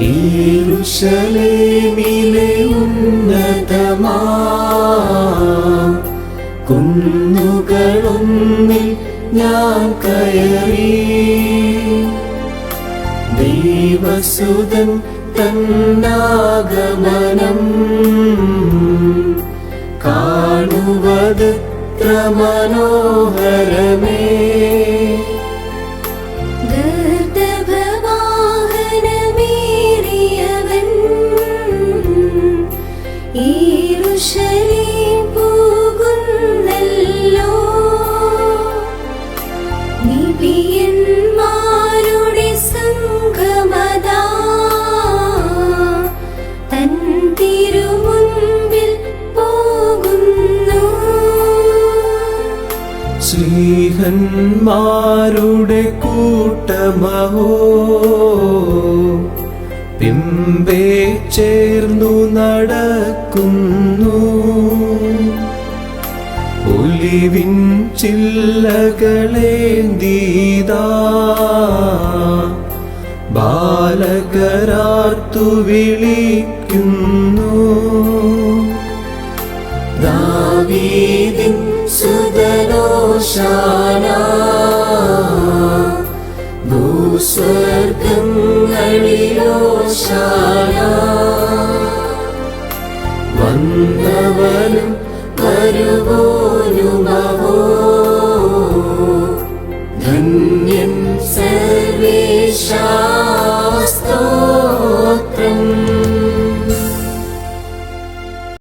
യേരുശലേമിലെ ഉന്നതമാ. കുന്നുകളൊന്നിൽ ഞാൻ കയറി. ദൈവസുതൻ തന്നാഗമനം കാണുവതത്ര മനോഹരമേ ശ്രീഹന്മാരുടെ കൂട്ടമഹോ. പിമ്പേ ചേർന്നു നടക്കുന്നു. ഒലിവിൻ ചില്ലകളെ ദീതാ ബാലകരാർത്തു വിളിക്കുന്നു. ഹോശാന ഭൂസ്വർഗങ്ങളിലോശാന വന്നവനും വരുവോനുമവോ? ധന്യൻ സർവേശാ